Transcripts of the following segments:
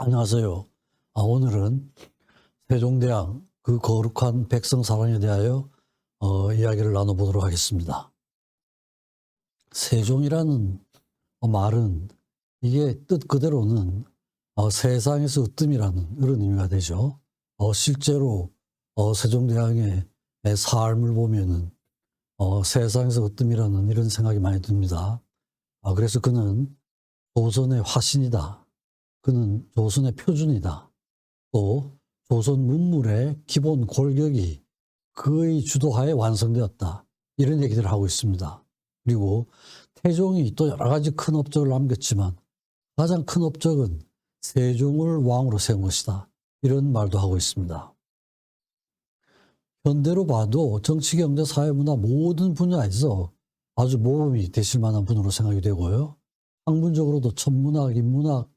안녕하세요. 아, 오늘은 세종대왕 그 거룩한 백성 사랑에 대하여 어, 이야기를 나눠보도록 하겠습니다. 세종이라는 말은 이게 뜻 그대로는 어, 세상에서 으뜸이라는 그런 의미가 되죠. 어, 실제로 어, 세종대왕의 삶을 보면은 어, 세상에서 으뜸이라는 이런 생각이 많이 듭니다. 아, 그래서 그는 조선의 화신이다. 그는 조선의 표준이다. 또 조선 문물의 기본 골격이 그의 주도하에 완성되었다. 이런 얘기들을 하고 있습니다. 그리고 태종이 또 여러 가지 큰 업적을 남겼지만 가장 큰 업적은 세종을 왕으로 세운 것이다. 이런 말도 하고 있습니다. 현대로 봐도 정치, 경제, 사회, 문화 모든 분야에서 아주 모범이 되실 만한 분으로 생각이 되고요. 학문적으로도 천문학, 인문학,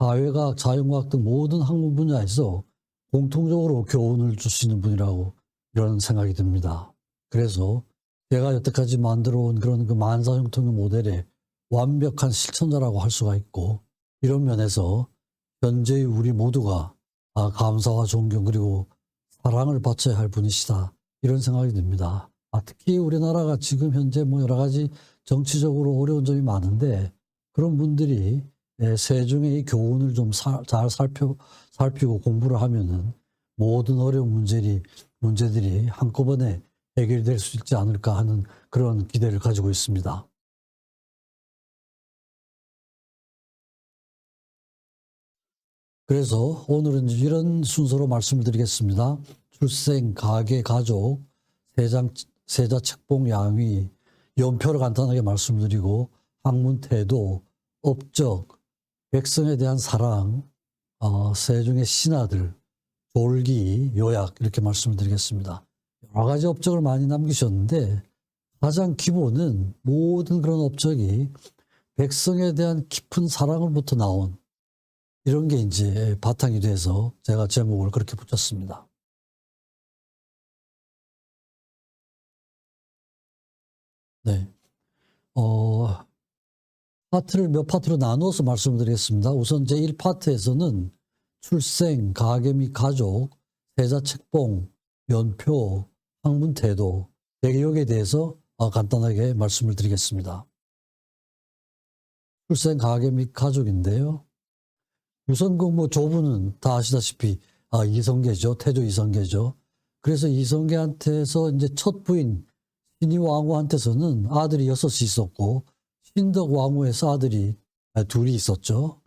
사회과학, 자연과학 등 모든 학문 분야에서 공통적으로 교훈을 주시는 분이라고 이런 생각이 듭니다. 그래서 제가 여태까지 만들어 온 그런 그 만사 형통의 모델의 완벽한 실천자라고 할 수가 있고 이런 면에서 현재의 우리 모두가 아, 감사와 존경 그리고 사랑을 바쳐야 할 분이시다 이런 생각이 듭니다. 아, 특히 우리나라가 지금 현재 뭐 여러 가지 정치적으로 어려운 점이 많은데 그런 분들이 예, 세종의 이 교훈을 좀 잘 살펴 살피고 공부를 하면은 모든 어려운 문제들이 문제들이 한꺼번에 해결될 수 있지 않을까 하는 그런 기대를 가지고 있습니다. 그래서 오늘은 이런 순서로 말씀을 드리겠습니다. 출생, 가계, 가족, 세장, 세자, 책봉, 양위, 연표를 간단하게 말씀드리고 학문 태도, 업적, 백성에 대한 사랑, 어, 세종의 신하들, 졸기, 요약 이렇게 말씀을 드리겠습니다. 여러 가지 업적을 많이 남기셨는데 가장 기본은 모든 그런 업적이 백성에 대한 깊은 사랑으로부터 나온 이런 게 이제 바탕이 돼서 제가 제목을 그렇게 붙였습니다. 네. 어, 파트를 몇 파트로 나누어서 말씀드리겠습니다. 우선 제 1파트에서는 출생, 가계 및 가족, 세자 책봉, 연표, 학문 태도, 대개역에 대해서 어, 간단하게 말씀을 드리겠습니다. 출생, 가계 및 가족인데요. 우선 그뭐 조부는 다 아시다시피 아, 이성계죠. 태조 이성계죠. 그래서 이성계한테서 이제 첫 부인 신이 왕후한테서는 아들이 여섯이 있었고 신덕 왕후에서 아들이 둘이 있었죠.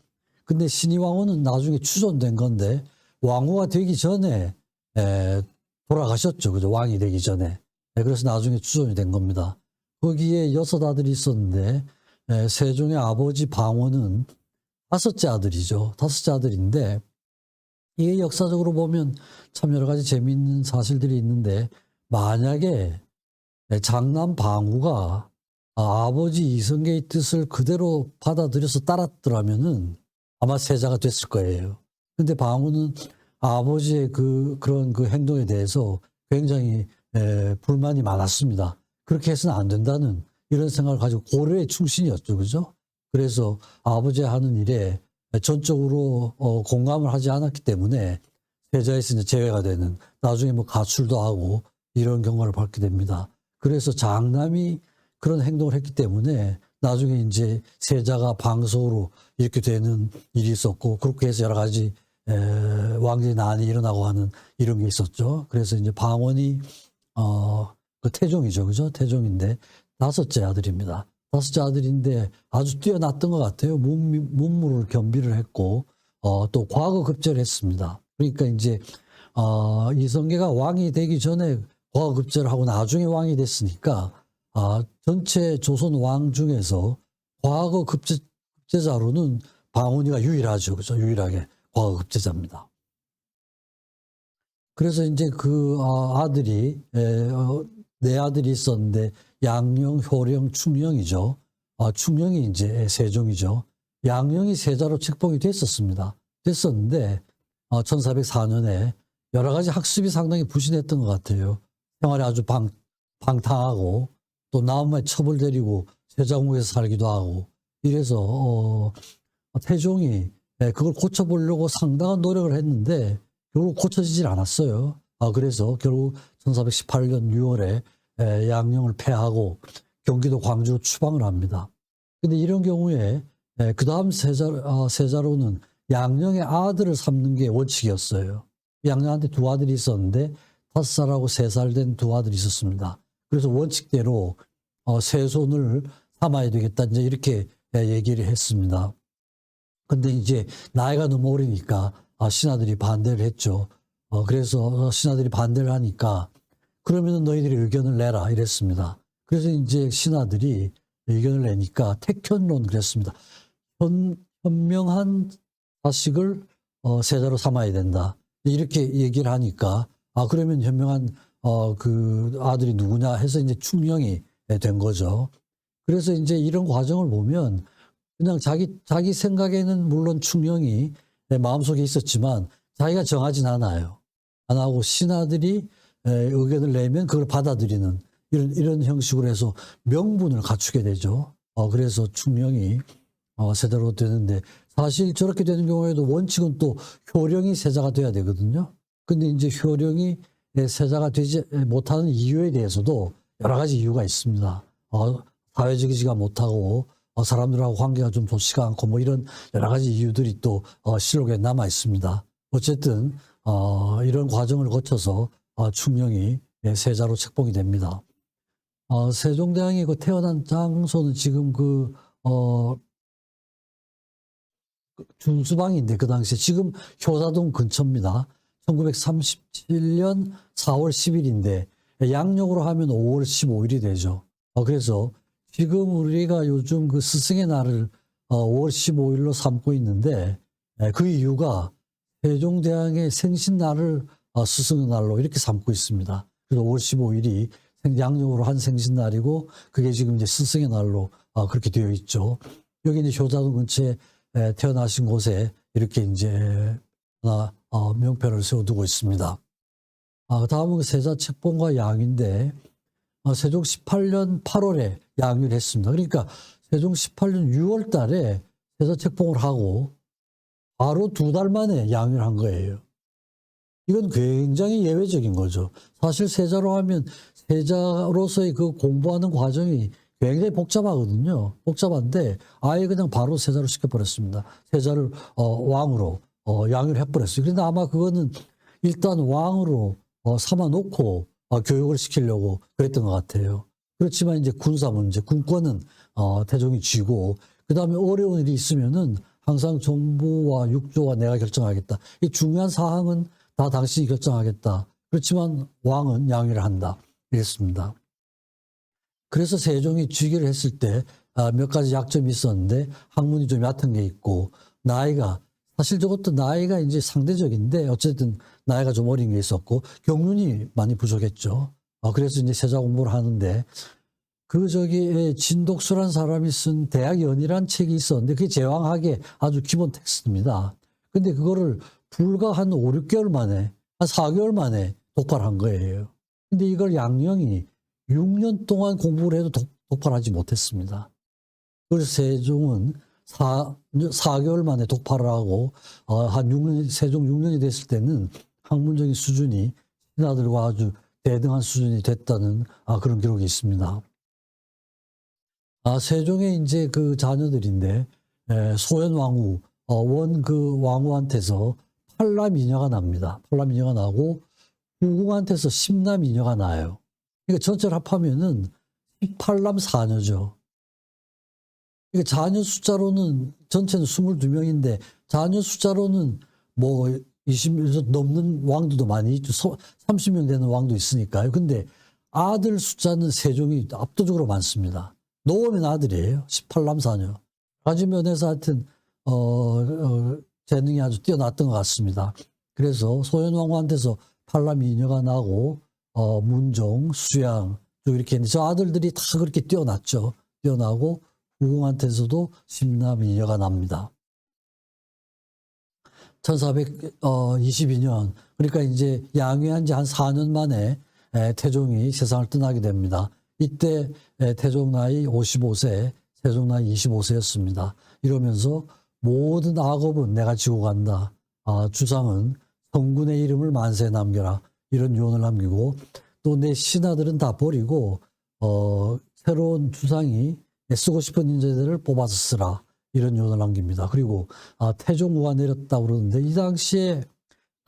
근데 신이 왕후는 나중에 추존된 건데 왕후가 되기 전에 에, 돌아가셨죠. 그죠? 왕이 되기 전에. 에, 그래서 나중에 추존이 된 겁니다. 거기에 여섯 아들이 있었는데 에, 세종의 아버지 방원은 다섯째 아들이죠. 다섯째 아들인데 이게 역사적으로 보면 참 여러 가지 재미있는 사실들이 있는데 만약에 장남 방후가 아버지 이성계의 뜻을 그대로 받아들여서 따랐더라면은 아마 세자가 됐을 거예요. 근데 방후는 아버지의 그 그런 그 행동에 대해서 굉장히 에, 불만이 많았습니다. 그렇게 해서는 안 된다는 이런 생각을 가지고 고려의 충신이었죠, 그죠? 그래서 아버지 하는 일에 전적으로 어, 공감을 하지 않았기 때문에 세자에서 이제 제외가 되는 나중에 뭐 가출도 하고 이런 경우를 받게 됩니다. 그래서 장남이 그런 행동을 했기 때문에 나중에 이제 세자가 방소로 이렇게 되는 일이 있었고 그렇게 해서 여러 가지 에, 왕제 난이 일어나고 하는 이런 게 있었죠. 그래서 이제 방원이 어, 그 태종이죠, 그죠? 태종인데 다섯째 아들입니다. 다섯째 아들인데 아주 뛰어났던 것 같아요. 문, 문물을 겸비를 했고 어, 또 과거 급제를 했습니다. 그러니까 이제 어, 이성계가 왕이 되기 전에 과거 급제를 하고 나중에 왕이 됐으니까 아, 전체 조선 왕 중에서 과거 급제, 급제자로는 방언이가 유일하죠. 그죠? 유일하게 과거 급제자입니다. 그래서 이제 그 아, 아들이 에, 어, 네 아들이 있었는데 양령, 효령, 충령이죠. 아, 충령이 이제 세종이죠. 양령이 세자로 책봉이 됐었습니다. 됐었는데 어, 1404년에 여러 가지 학습이 상당히 부진했던 것 같아요. 생활이 아주 방, 방탕하고 또 남의 첩을 데리고 세자궁에서 살기도 하고 이래서 어, 태종이 예, 그걸 고쳐보려고 상당한 노력을 했는데 결국 고쳐지질 않았어요. 아, 그래서 결국 1418년 6월에 예, 양령을 폐하고 경기도 광주로 추방을 합니다. 근데 이런 경우에 그 다음 세자, 아, 세자로는 양령의 아들을 삼는 게 원칙이었어요. 양령한테 두 아들이 있었는데 다섯 살하고 세 살 된 두 아들이 있었습니다. 그래서 원칙대로 어, 세손을 삼아야 되겠다 이제 이렇게 예, 얘기를 했습니다. 근데 이제 나이가 너무 어리니까 아, 신하들이 반대를 했죠. 어, 그래서 신하들이 반대를 하니까 그러면 너희들이 의견을 내라 이랬습니다. 그래서 이제 신하들이 의견을 내니까 택현론 그랬습니다. 현, 현명한 자식을 어, 세자로 삼아야 된다. 이렇게 얘기를 하니까 아 그러면 현명한 어, 그 아들이 누구냐 해서 이제 충령이 된 거죠. 그래서 이제 이런 과정을 보면 그냥 자기 자기 생각에는 물론 충령이 내 마음속에 있었지만 자기가 정하진 않아요. 안 하고 신하들이 에, 의견을 내면 그걸 받아들이는 이런 이런 형식으로 해서 명분을 갖추게 되죠. 어, 그래서 충령이 어, 세자로 되는데 사실 저렇게 되는 경우에도 원칙은 또 효령이 세자가 돼야 되거든요. 근데 이제 효령이 예, 세자가 되지 못하는 이유에 대해서도 여러 가지 이유가 있습니다. 어, 사회적이지가 못하고 어, 사람들하고 관계가 좀 좋지가 않고 뭐 이런 여러 가지 이유들이 또 어, 실록에 남아 있습니다. 어쨌든 어, 이런 과정을 거쳐서 어, 충령이 예, 세자로 책봉이 됩니다. 어, 세종대왕이 그 태어난 장소는 지금 그 어, 중수방인데 그 당시에 지금 효사동 근처입니다. 1937년 4월 10일인데 양력으로 하면 5월 15일이 되죠. 어, 그래서 지금 우리가 요즘 그 스승의 날을 어, 5월 15일로 삼고 있는데 에, 그 이유가 세종대왕의 생신날을 어, 스승의 날로 이렇게 삼고 있습니다. 그래서 5월 15일이 양력으로 한 생신날이고 그게 지금 이제 스승의 날로 어, 그렇게 되어 있죠. 여기 이제 효자동 근처에 에, 태어나신 곳에 이렇게 이제 하나 어, 명패를 세워두고 있습니다. 아, 다음은 그 세자 책봉과 양인데 어, 세종 18년 8월에 양유를 했습니다. 그러니까 세종 18년 6월 달에 세자 책봉을 하고 바로 두 달 만에 양유를 한 거예요. 이건 굉장히 예외적인 거죠. 사실 세자로 하면 세자로서의 그 공부하는 과정이 굉장히 복잡하거든요. 복잡한데 아예 그냥 바로 세자로 시켜버렸습니다. 세자를 어, 왕으로 어, 양유를 해버렸어요. 그런데 아마 그거는 일단 왕으로 어, 삼아놓고 어, 교육을 시키려고 그랬던 것 같아요. 그렇지만 이제 군사 문제, 군권은 어, 태종이 쥐고 그 다음에 어려운 일이 있으면은 항상 정부와 육조와 내가 결정하겠다. 이 중요한 사항은 다 당신이 결정하겠다. 그렇지만 왕은 양해를 한다. 이랬습니다. 그래서 세종이 즉위를 했을 때 몇 가지 약점이 있었는데 학문이 좀 얕은 게 있고 나이가 사실 저것도 나이가 이제 상대적인데 어쨌든 나이가 좀 어린 게 있었고 경륜이 많이 부족했죠. 어, 그래서 이제 세자 공부를 하는데 그 저기 진독수란 사람이 쓴 대학 연이란 책이 있었는데 그게 제왕학의 아주 기본 텍스트입니다. 근데 그거를 불과 한 5, 6개월 만에 한 4개월 만에 독발한 거예요. 근데 이걸 양령이 6년 동안 공부를 해도 독, 독발하지 못했습니다. 그래서 세종은 4, 4개월 만에 독파를 하고 어, 한 6년, 세종 6년이 됐을 때는 학문적인 수준이 신하들과 아주 대등한 수준이 됐다는 아, 그런 기록이 있습니다. 아, 세종의 이제 그 자녀들인데 에, 소현 왕후 어, 원 그 왕후한테서 팔남 이녀가 납니다. 팔남 이녀가 나고 후궁한테서 십남 이녀가 나요. 그러니까 전체를 합하면은 18남 4녀죠. 그러니까 자녀 숫자로는 전체는 22명인데 자녀 숫자로는 뭐 20명 넘는 왕들도 많이 있죠. 30명 되는 왕도 있으니까요. 근데 아들 숫자는 세종이 압도적으로 많습니다. 놓으면 아들이에요. 18남 4녀. 가지 면에서 하여튼 어, 어, 재능이 아주 뛰어났던 것 같습니다. 그래서 소현왕후한테서 팔남 2녀가 나고 어, 문종, 수양 쭉 이렇게 했는데 저 아들들이 다 그렇게 뛰어났죠. 뛰어나고 후궁한테서도 심남이녀가 납니다. 1422년 그러니까 이제 양위한 지 한 4년 만에 에, 태종이 세상을 떠나게 됩니다. 이때 에, 태종 나이 55세, 세종 나이 25세였습니다. 이러면서 모든 악업은 내가 지고 간다. 아, 주상은 성군의 이름을 만세에 남겨라. 이런 유언을 남기고 또 내 신하들은 다 버리고 어, 새로운 주상이 쓰고 싶은 인재들을 뽑아서 쓰라. 이런 유언을 남깁니다. 그리고 아, 태종우가 내렸다고 그러는데 이 당시에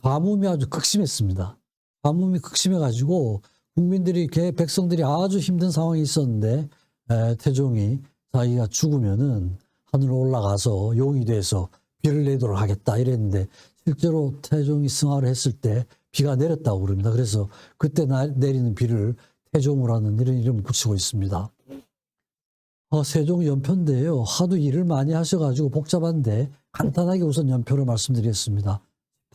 가뭄이 아주 극심했습니다. 가뭄이 극심해가지고 국민들이 이렇게 백성들이 아주 힘든 상황이 있었는데 에, 태종이 자기가 죽으면은 하늘로 올라가서 용이 돼서 비를 내도록 하겠다 이랬는데 실제로 태종이 승하를 했을 때 비가 내렸다고 그럽니다. 그래서 그때 나- 내리는 비를 태종우라는 이런 이름을 붙이고 있습니다. 어, 세종 연표인데요. 하도 일을 많이 하셔가지고 복잡한데 간단하게 우선 연표를 말씀드리겠습니다.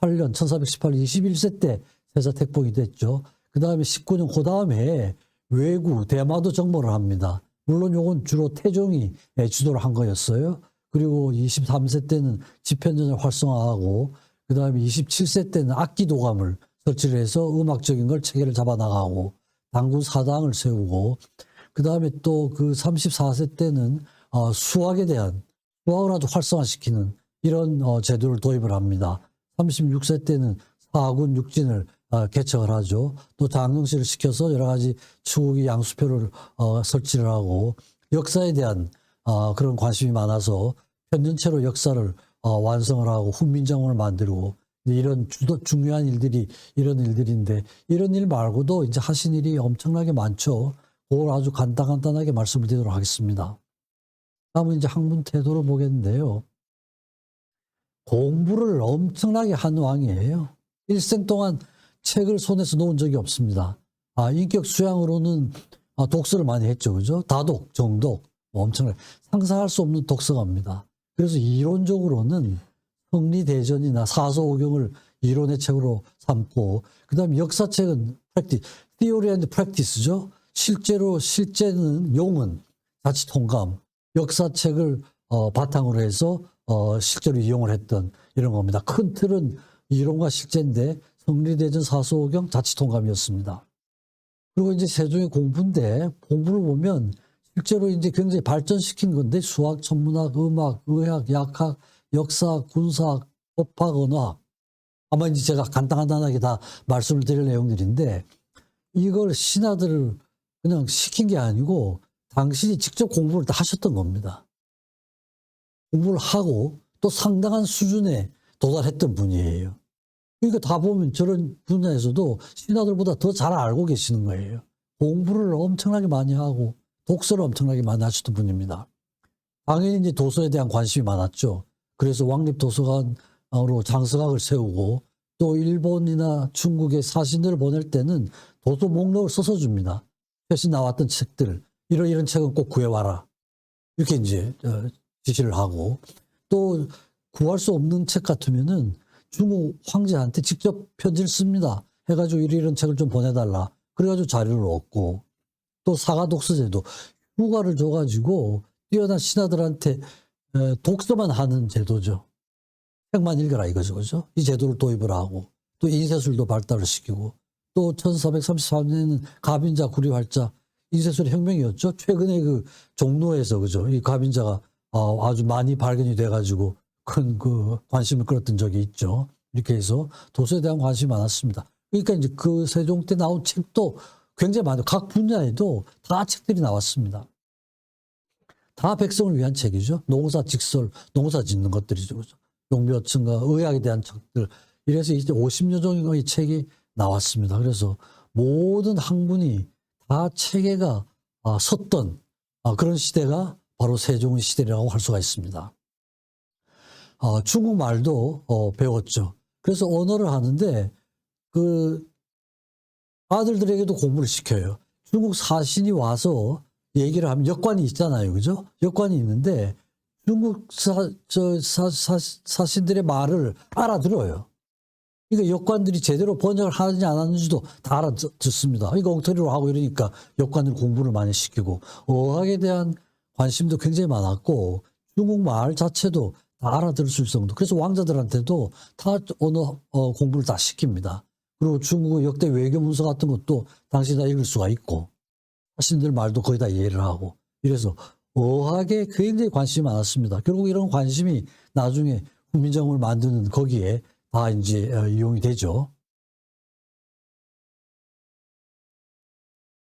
8년 1418년 21세 때 세자 택봉이 됐죠. 그 다음에 19년 그 다음에 외구 대마도 정모를 합니다. 물론 요건 주로 태종이 예, 주도를 한 거였어요. 그리고 23세 때는 집현전을 활성화하고 그 다음에 27세 때는 악기 도감을 설치를 해서 음악적인 걸 체계를 잡아 나가고 당군 사당을 세우고 그 다음에 또 그 34세 때는 어, 수학에 대한 수학을 아주 활성화시키는 이런 어, 제도를 도입을 합니다. 36세 때는 사군 육진을 어, 개척을 하죠. 또 장정실을 시켜서 여러 가지 추구기 양수표를 어, 설치를 하고 역사에 대한 어, 그런 관심이 많아서 편전체로 역사를 어, 완성을 하고 훈민정음을 만들고 이런 주도, 중요한 일들이 이런 일들인데 이런 일 말고도 이제 하신 일이 엄청나게 많죠. 그걸 아주 간단간단하게 말씀을 드리도록 하겠습니다. 다음은 이제 학문 태도를 보겠는데요. 공부를 엄청나게 한 왕이에요. 일생 동안 책을 손에서 놓은 적이 없습니다. 아, 인격 수양으로는 아, 독서를 많이 했죠. 그죠? 다독, 정독, 뭐 엄청나게 상상할 수 없는 독서가입니다. 그래서 이론적으로는 성리대전이나 사서오경을 이론의 책으로 삼고, 그 다음에 역사책은 프랙티스, theory and practice죠. 실제로, 실제는 용은 자치 통감, 역사책을 어, 바탕으로 해서 어, 실제로 이용을 했던 이런 겁니다. 큰 틀은 이론과 실제인데 성리대전 사서오경 자치 통감이었습니다. 그리고 이제 세종의 공부인데 공부를 보면 실제로 이제 굉장히 발전시킨 건데 수학, 천문학, 음악, 의학, 약학, 역사, 군사학, 법학, 언어학 아마 이제 제가 간단간단하게 다 말씀을 드릴 내용들인데 이걸 신하들을 그냥 시킨 게 아니고 당신이 직접 공부를 다 하셨던 겁니다. 공부를 하고 또 상당한 수준에 도달했던 분이에요. 그러니까 다 보면 저런 분야에서도 신하들보다 더 잘 알고 계시는 거예요. 공부를 엄청나게 많이 하고 독서를 엄청나게 많이 하셨던 분입니다. 당연히 이제 도서에 대한 관심이 많았죠. 그래서 왕립도서관으로 장서각을 세우고 또 일본이나 중국의 사신들을 보낼 때는 도서 목록을 써서 줍니다. 최신 나왔던 책들 이런 이런 책은 꼭 구해와라. 이렇게 이제 어, 지시를 하고 또 구할 수 없는 책 같으면은 중국 황제한테 직접 편지를 씁니다. 해가지고 이런 이런 책을 좀 보내달라. 그래가지고 자료를 얻고 또 사과 독서제도 휴가를 줘가지고 뛰어난 신하들한테 에, 독서만 하는 제도죠. 책만 읽어라 이거죠, 그죠? 이 제도를 도입을 하고 또 인쇄술도 발달을 시키고 또 1433년에는 가빈자 구리활자 인쇄술의 혁명이었죠. 최근에 그 종로에서 그죠? 이 가빈자가 어, 아주 많이 발견이 돼가지고 큰 그 관심을 끌었던 적이 있죠. 이렇게 해서 도서에 대한 관심이 많았습니다. 그러니까 이제 그 세종 때 나온 책도 굉장히 많아요. 각 분야에도 다 책들이 나왔습니다. 다 백성을 위한 책이죠. 농사 직설, 농사 짓는 것들이죠. 그죠? 용묘층과 의학에 대한 책들. 이래서 이제 50여 종의 책이 나왔습니다. 그래서 모든 학문이 다 체계가 아, 섰던 아, 그런 시대가 바로 세종의 시대라고 할 수가 있습니다. 어, 중국말도 어, 배웠죠. 그래서 언어를 하는데 그 아들들에게도 공부를 시켜요. 중국 사신이 와서 얘기를 하면 역관이 있잖아요. 그죠? 역관이 있는데 중국 사, 저, 사, 사, 사신들의 말을 알아들어요. 그러니까 역관들이 제대로 번역을 하는지 안 하는지도 다 알아듣습니다. 이거 엉터리로 하고 이러니까 역관들 공부를 많이 시키고 어학에 대한 관심도 굉장히 많았고 중국 말 자체도 다 알아들을 수 있을 정도. 그래서 왕자들한테도 다 언어 어, 공부를 다 시킵니다. 그리고 중국의 역대 외교 문서 같은 것도 당시 다 읽을 수가 있고 자신들 말도 거의 다 이해를 하고 이래서 어학에 굉장히 관심이 많았습니다. 결국 이런 관심이 나중에 훈민정음을 만드는 거기에 다 이제 어, 이용이 되죠.